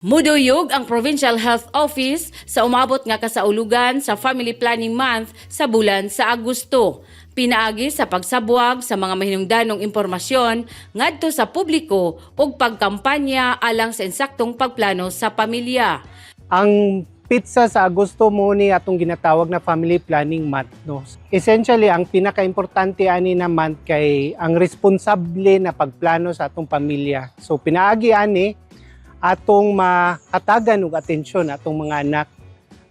Muduyog ang Provincial Health Office sa umabot nga kasaulugan sa Family Planning Month sa bulan sa Agosto. Pinaagi sa pagsabuag sa mga mahinungdanong impormasyon ngadto sa publiko ug pagkampanya alang sa insaktong pagplano sa pamilya. Ang pizza sa Agosto mo ni atong ginatawag na family planning month no. Essentially ang pinakaimportante ani na month kay ang responsable na pagplano sa atong pamilya. So pinaagi ani atong makatagan og atensyon atong mga anak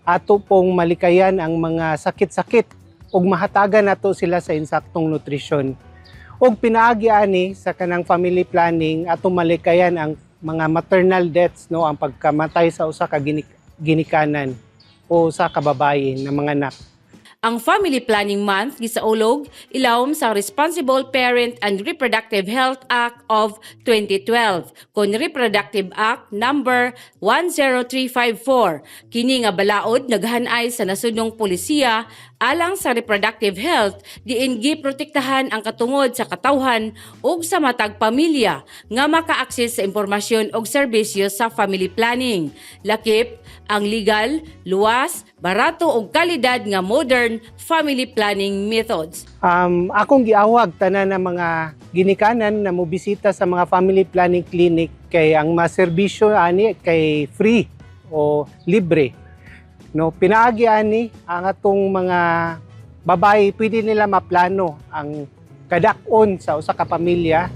ato pong malikayan ang mga sakit-sakit ug mahatagan nato sila sa insaktong nutrisyon. Ug pinaagi ani sa kanang family planning atong malikayan ang mga maternal deaths no ang pagkamatay sa usa ka gini- ginikanan o sa kababaye ng mga anak. Ang Family Planning Month gisaulog ilawom sa Responsible Parent and Reproductive Health Act of 2012 kon Reproductive Act number 10354. Kini nga balaod naghanay sa nasudnong polisiya alang sa reproductive health diin giprotektahan ang katungod sa katawhan ug sa matag pamilya nga maka-access sa impormasyon ug serbisyo sa family planning. Lakip ang legal, luwas, barato ug kalidad nga modern family planning methods. Um, akong giawag tanan ng mga ginikanan na mobisita sa mga family planning clinic kay ang maserbisyo ani kay free o libre. No, pinaagi ani ang atong mga babae pwede nila maplano ang kadakon sa usa ka pamilya